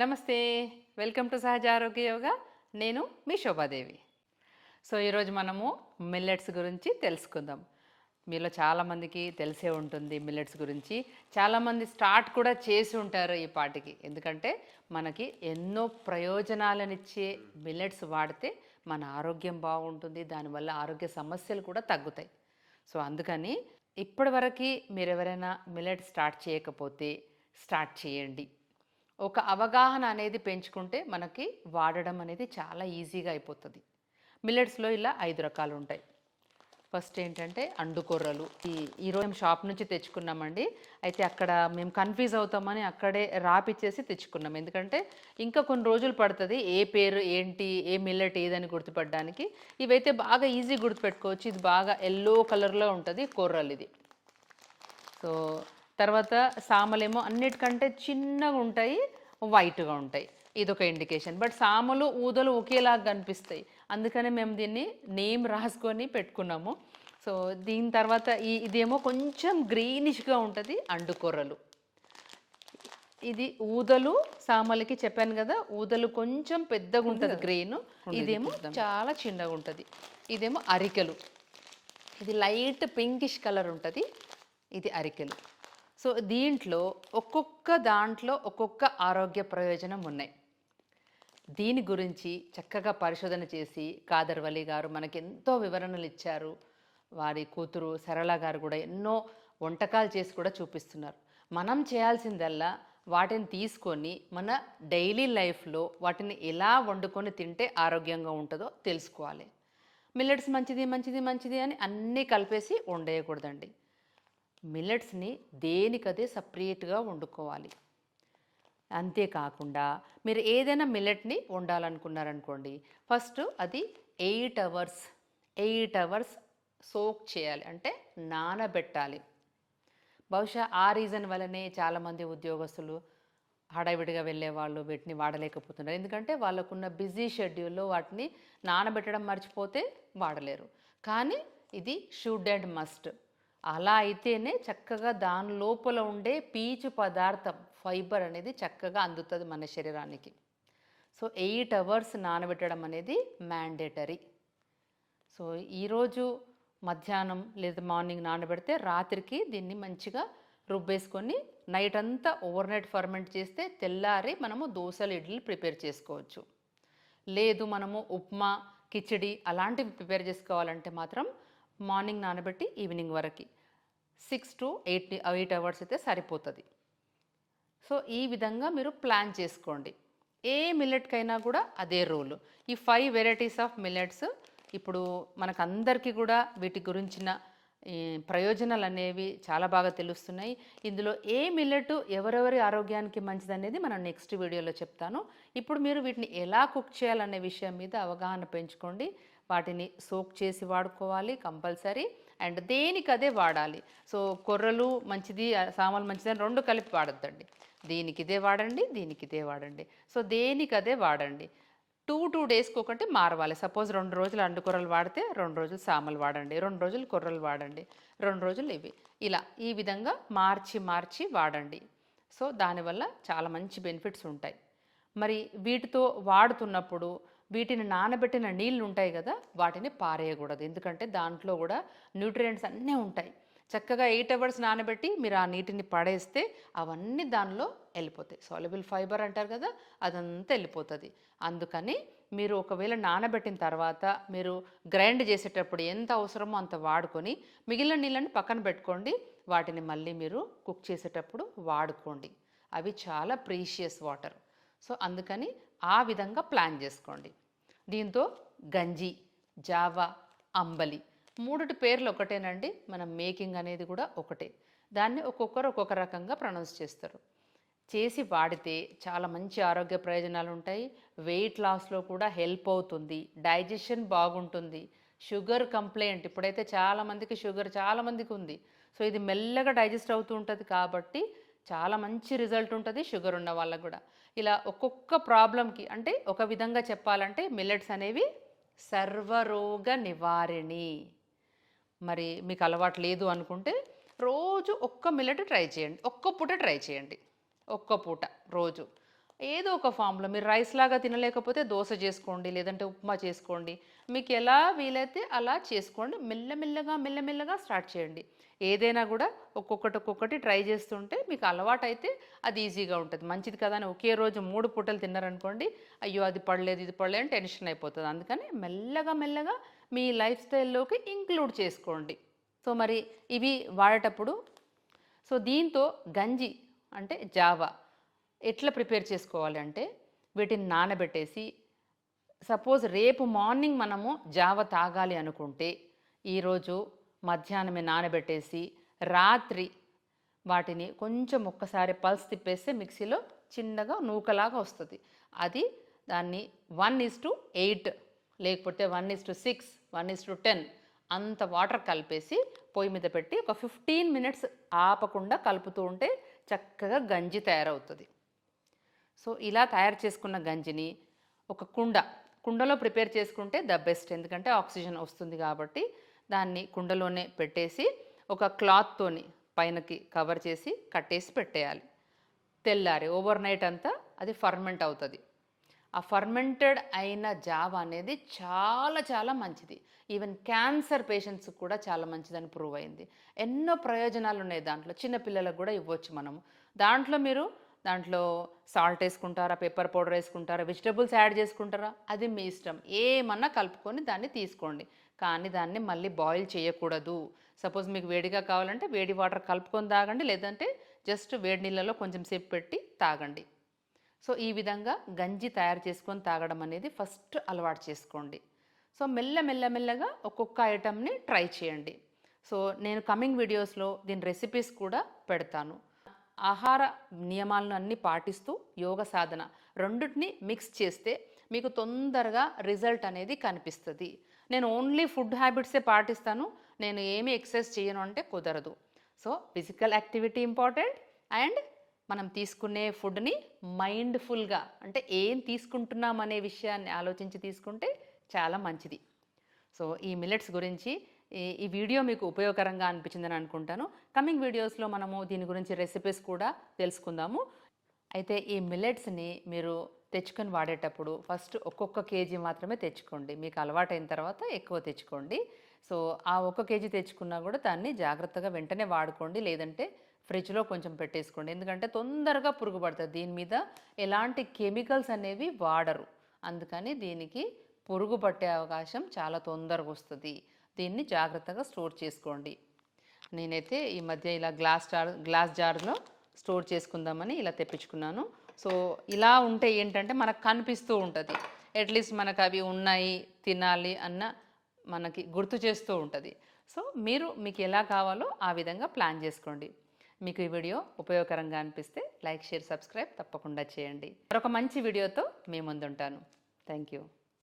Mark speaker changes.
Speaker 1: నమస్తే welcome to సహజ ఆరోగ్య యోగా. నేను మీ శోభాదేవి. సో ఈరోజు మనము మిల్లెట్స్ గురించి తెలుసుకుందాం. మీలో చాలామందికి తెలిసే ఉంటుంది మిల్లెట్స్ గురించి. చాలామంది స్టార్ట్ కూడా చేసి ఉంటారు ఈ పాటికి. ఎందుకంటే మనకి ఎన్నో ప్రయోజనాలనిచ్చే మిల్లెట్స్ వాడితే మన ఆరోగ్యం బాగుంటుంది దానివల్ల ఆరోగ్య సమస్యలు కూడా తగ్గుతాయి. సో అందుకని ఇప్పటివరకు మీరు ఎవరైనా మిల్లెట్ స్టార్ట్ చేయకపోతే స్టార్ట్ చేయండి. ఒక అవగాహన అనేది పెంచుకుంటే మనకి వాడడం అనేది చాలా ఈజీగా అయిపోతుంది. మిల్లెట్స్లో ఇలా ఐదు రకాలు ఉంటాయి ఫస్ట్ ఏంటంటే అండుకొర్రలు ఈ ఈరోజు మేము షాప్ నుంచి తెచ్చుకున్నామండి. అయితే అక్కడ మేము కన్ఫ్యూజ్ అవుతామని అక్కడే రాపిచ్చేసి తెచ్చుకున్నాం. ఎందుకంటే ఇంకా కొన్ని రోజులు పడుతుంది. ఏ పేరు ఏంటి ఏ మిల్లెట్ ఏదని గుర్తుపడడానికి. ఇవైతే బాగా ఈజీ గుర్తుపెట్టుకోవచ్చు. ఇది బాగా ఎల్లో కలర్లో ఉంటుంది కొర్రలు ఇది సో తర్వాత సామలేమో అన్నిటికంటే చిన్నగా ఉంటాయి వైట్గా ఉంటాయి. ఇదొక ఇండికేషన్ బట్ సామలు ఊదలు ఒకేలాగా కనిపిస్తాయి. అందుకనే మేము దీన్ని నేమ్ రాసుకొని పెట్టుకున్నాము. సో దీని తర్వాత ఈ ఇదేమో కొంచెం గ్రీనిష్గా ఉంటుంది అండుకొర్రలు. ఇది ఊదలు సామలకి చెప్పాను కదా ఊదలు కొంచెం పెద్దగా ఉంటుంది గ్రీన్ ఇదేమో చాలా చిన్నగా ఉంటుంది. ఇదేమో అరికెలు. ఇది లైట్ పింకిష్ కలర్ ఉంటుంది. ఇది అరికెలు. సో దీంట్లో ఒక్కొక్క దాంట్లో ఒక్కొక్క ఆరోగ్య ప్రయోజనం ఉన్నాయి. దీని గురించి చక్కగా పరిశోధన చేసి కాదర్వలి గారు మనకి ఎంతో వివరణలు ఇచ్చారు. వారి కూతురు సరళ గారు కూడా ఎన్నో వంటకాలు చేసి కూడా చూపిస్తున్నారు. మనం చేయాల్సిందల్లా వాటిని తీసుకొని మన డైలీ లైఫ్లో వాటిని ఎలా వండుకొని తింటే ఆరోగ్యంగా ఉంటుందో తెలుసుకోవాలి. మిల్లెట్స్ మంచిది మంచిది మంచిది అని అన్నీ కలిపేసి వండేయకూడదండి. మిల్లెట్స్ని దేనికదే సపరేట్గా వండుకోవాలి. అంతేకాకుండా మీరు ఏదైనా మిల్లెట్ని వండాలనుకున్నారనుకోండి ఫస్ట్ అది eight hours eight hours soak చేయాలి అంటే నానబెట్టాలి. బహుశా ఆ రీజన్ వల్లనే చాలామంది ఉద్యోగస్తులు హడావిడిగా వెళ్ళే వాళ్ళు వీటిని వాడలేకపోతున్నారు. ఎందుకంటే వాళ్ళకున్న బిజీ షెడ్యూల్లో వాటిని నానబెట్టడం మర్చిపోతే వాడలేరు. కానీ ఇది షుడ్ అండ్ మస్ట్. అలా అయితేనే చక్కగా దాని లోపల ఉండే పీచు పదార్థం ఫైబర్ అనేది చక్కగా అందుతుంది మన శరీరానికి. సో ఎయిట్ అవర్స్ నానబెట్టడం అనేది మ్యాండేటరీ. సో ఈరోజు మధ్యాహ్నం లేదా మార్నింగ్ నానబెడితే రాత్రికి దీన్ని మంచిగా రుబ్బేసుకొని నైట్ అంతా ఓవర్ నైట్ ఫర్మెంట్ చేస్తే తెల్లారి మనము దోశలు ఇడ్లీ ప్రిపేర్ చేసుకోవచ్చు. లేదు మనము ఉప్మా కిచిడి అలాంటివి ప్రిపేర్ చేసుకోవాలంటే మాత్రం మార్నింగ్ నానబెట్టి ఈవినింగ్ వరకు. Six to eight eight hours అయితే సరిపోతుంది. సో ఈ విధంగా మీరు ప్లాన్ చేసుకోండి. ఏ మిల్లెట్కైనా కూడా అదే రూల్. ఈ ఫైవ్ వెరైటీస్ ఆఫ్ మిల్లెట్స్ ఇప్పుడు మనకందరికీ కూడా వీటి గురించిన ఈ, ప్రయోజనాలు అనేవి చాలా బాగా తెలుస్తున్నాయి. ఇందులో ఏ మిల్లెట్ ఎవరెవరి ఆరోగ్యానికి మంచిది అనేది మనం నెక్స్ట్ వీడియోలో చెప్తాను. ఇప్పుడు మీరు వీటిని ఎలా కుక్ చేయాలనే విషయం మీద అవగాహన పెంచుకోండి. వాటిని సోక్ చేసి వాడుకోవాలి కంపల్సరీ. అండ్ దేనికి అదే వాడాలి? సో కొర్రలు మంచిది సామాన్లు మంచిది అని రెండు కలిపి వాడద్దండి. దీనికి ఇదే వాడండి దీనికి ఇదే వాడండి. సో దేనికి అదే వాడండి. టూ టూ డేస్కి ఒకటి మారవాలి. సపోజ్ రెండు రోజులు అండుకూరలు వాడితే రెండు రోజులు సామలు వాడండి. రెండు రోజులు కొర్రలు వాడండి. రెండు రోజులు ఇవి. ఇలా ఈ విధంగా మార్చి మార్చి వాడండి. సో దానివల్ల చాలా మంచి బెనిఫిట్స్ ఉంటాయి. మరి వీటితో వాడుతున్నప్పుడు వీటిని నానబెట్టిన నీళ్ళు ఉంటాయి కదా వాటిని పారేయకూడదు. ఎందుకంటే దాంట్లో కూడా న్యూట్రియంట్స్ అన్నీ ఉంటాయి. చక్కగా ఎయిట్ అవర్స్ నానబెట్టి మీరు ఆ నీటిని పడేస్తే అవన్నీ దానిలో వెళ్ళిపోతాయి. సాల్యుబుల్ ఫైబర్ అంటారు కదా అదంతా వెళ్ళిపోతుంది. అందుకని మీరు ఒకవేళ నానబెట్టిన తర్వాత మీరు గ్రైండ్ చేసేటప్పుడు ఎంత అవసరమో అంత వాడుకొని మిగిలిన నీళ్ళని పక్కన పెట్టుకోండి. వాటిని మళ్ళీ మీరు కుక్ చేసేటప్పుడు వాడుకోండి. అవి చాలా ప్రీషియస్ వాటర్. సో అందుకని ఆ విధంగా ప్లాన్ చేసుకోండి. దీంతో గంజి జావా అంబలి మూడుటి పేర్లు ఒకటేనండి. మనం మేకింగ్ అనేది కూడా ఒకటే. దాన్ని ఒక్కొక్కరు ఒక్కొక్క రకంగా ప్రొనౌన్స్ చేస్తారు. చేసి వాడితే చాలా మంచి ఆరోగ్య ప్రయోజనాలు ఉంటాయి. వెయిట్ లాస్లో కూడా హెల్ప్ అవుతుంది. డైజెషన్ బాగుంటుంది. షుగర్ కంప్లైంట్ ఇప్పుడైతే చాలామందికి షుగర్ చాలామందికి ఉంది. సో ఇది మెల్లగా డైజెస్ట్ అవుతూ ఉంటుంది కాబట్టి చాలా మంచి రిజల్ట్ ఉంటుంది షుగర్ ఉన్న వాళ్ళకు కూడా. ఇలా ఒక్కొక్క ప్రాబ్లంకి అంటే ఒక విధంగా చెప్పాలంటే మిల్లెట్స్ అనేవి సర్వరోగ నివారిణి. మరి మీకు అలవాటు లేదు అనుకుంటే రోజు ఒక్క మిల్లెట్ ట్రై చేయండి ఒక్క పూట ట్రై చేయండి. ఒక్క పూట రోజు. ఏదో ఒక ఫామ్లో మీరు రైస్ లాగా తినలేకపోతే దోశ చేసుకోండి లేదంటే ఉప్మా చేసుకోండి. మీకు ఎలా వీలైతే అలా చేసుకోండి మెల్లమెల్లగా మెల్లమెల్లగా స్టార్ట్ చేయండి. ఏదైనా కూడా ఒక్కొక్కటి ఒక్కొక్కటి ట్రై చేస్తుంటే మీకు అలవాటు అయితే అది ఈజీగా ఉంటుంది. మంచిది కదా అని ఒకే రోజు మూడు పూటలు తిన్నారనుకోండి అయ్యో అది పడలేదు ఇది పడలేదు అని టెన్షన్ అయిపోతుంది. అందుకని మెల్లగా మెల్లగా మీ లైఫ్ స్టైల్లోకి ఇంక్లూడ్ చేసుకోండి. సో మరి ఇవి వాడేటప్పుడు సో దీంతో గంజి అంటే జావా ఎట్లా ప్రిపేర్ చేసుకోవాలి అంటే వీటిని నానబెట్టేసి సపోజ్ రేపు మార్నింగ్ మనము జావ తాగాలి అనుకుంటే ఈరోజు మధ్యాహ్నమే నానబెట్టేసి రాత్రి వాటిని కొంచెం ఒక్కసారి పల్స్ తిప్పేస్తే మిక్సీలో చిన్నగా నూకలాగా వస్తుంది. అది దాన్ని వన్ ఇస్ టు ఎయిట్ లేకపోతే one is to six one is to ten అంత వాటర్ కలిపేసి పొయ్యి మీద పెట్టి ఒక ఫిఫ్టీన్ మినిట్స్ ఆపకుండా కలుపుతూ ఉంటే చక్కగా గంజి తయారవుతుంది. సో ఇలా తయారు చేసుకున్న గంజిని ఒక కుండ కుండలో ప్రిపేర్ చేసుకుంటే ద బెస్ట్. ఎందుకంటే ఆక్సిజన్ వస్తుంది కాబట్టి దాన్ని కుండలోనే పెట్టేసి ఒక క్లాత్తోని పైనకి కవర్ చేసి కట్టేసి పెట్టేయాలి. తెల్లారి ఓవర్ నైట్ అంతా అది ఫర్మెంట్ అవుతుంది. ఆ ఫర్మెంటెడ్ అయిన జావ అనేది చాలా చాలా మంచిది. ఈవెన్ క్యాన్సర్ పేషెంట్స్కి కూడా చాలా మంచిదని ప్రూవ్ అయింది. ఎన్నో ప్రయోజనాలు ఉన్నాయి దాంట్లో. చిన్నపిల్లలకు కూడా ఇవ్వచ్చు మనము. దాంట్లో మీరు దాంట్లో సాల్ట్ వేసుకుంటారా పెప్పర్ పౌడర్ వేసుకుంటారా వెజిటబుల్స్ యాడ్ చేసుకుంటారా అది మీ ఇష్టం. ఏమన్నా కలుపుకొని దాన్ని తీసుకోండి. కానీ దాన్ని మళ్ళీ బాయిల్ చేయకూడదు. సపోజ్ మీకు వేడిగా కావాలంటే వేడి వాటర్ కలుపుకొని తాగండి లేదంటే జస్ట్ వేడి నీళ్ళలో కొంచెం సేపు పెట్టి తాగండి. సో ఈ విధంగా గంజి తయారు చేసుకొని తాగడం అనేది ఫస్ట్ అలవాటు చేసుకోండి. సో మెల్ల మెల్ల మెల్లగా ఒక్కొక్క ఐటమ్ని ట్రై చేయండి. సో నేను కమింగ్ వీడియోస్లో దీని రెసిపీస్ కూడా పెడతాను. ఆహార నియమాలను అన్నీ పాటిస్తూ యోగ సాధన రెండింటిని మిక్స్ చేస్తే మీకు తొందరగా రిజల్ట్ అనేది కనిపిస్తుంది. నేను ఓన్లీ ఫుడ్ హ్యాబిట్సే పాటిస్తాను నేను ఏమి ఎక్సర్సైజ్ చేయను అంటే కుదరదు. So physical activity important and మనం తీసుకునే ఫుడ్ని మైండ్ఫుల్గా అంటే ఏం తీసుకుంటున్నాం అనే విషయాన్ని ఆలోచించి తీసుకుంటే చాలా మంచిది. సో ఈ మిల్లెట్స్ గురించి ఈ- ఈ వీడియో మీకు ఉపయోగకరంగా అనిపించిందని అనుకుంటాను. కమింగ్ వీడియోస్లో మనము దీని గురించి రెసిపీస్ కూడా తెలుసుకుందాము. అయితే ఈ మిల్లెట్స్ని మీరు తెచ్చుకొని వాడేటప్పుడు ఫస్ట్ ఒక్కొక్క కేజీ మాత్రమే తెచ్చుకోండి. మీకు అలవాటైన తర్వాత ఎక్కువ తెచ్చుకోండి. సో ఆ ఒక్క కేజీ తెచ్చుకున్నా కూడా దాన్ని జాగ్రత్తగా వెంటనే వాడుకోండి. లేదంటే ఫ్రిడ్జ్లో కొంచెం పెట్టేసుకోండి. ఎందుకంటే తొందరగా పురుగు పడుతుంది దీని మీద ఎలాంటి కెమికల్స్ అనేవి వాడరు. అందుకని దీనికి పురుగు పట్టే అవకాశం చాలా తొందరగా వస్తుంది. దీన్ని జాగ్రత్తగా స్టోర్ చేసుకోండి. నేనైతే ఈ మధ్య ఇలా గ్లాస్ జార్ గ్లాస్ జార్లో స్టోర్ చేసుకుందామని ఇలా తెప్పించుకున్నాను. సో ఇలా ఉంటే ఏంటంటే మనకు కనిపిస్తూ ఉంటుంది. అట్లీస్ట్ మనకు అవి ఉన్నాయి తినాలి అన్న మనకి గుర్తు చేస్తూ ఉంటుంది. సో మీరు మీకు ఎలా కావాలో ఆ విధంగా ప్లాన్ చేసుకోండి. మీకు ఈ వీడియో ఉపయోగకరంగా అనిపిస్తే లైక్ షేర్ సబ్స్క్రైబ్ తప్పకుండా చేయండి. మరొక మంచి వీడియోతో మీ ముందుంటాను. Thank you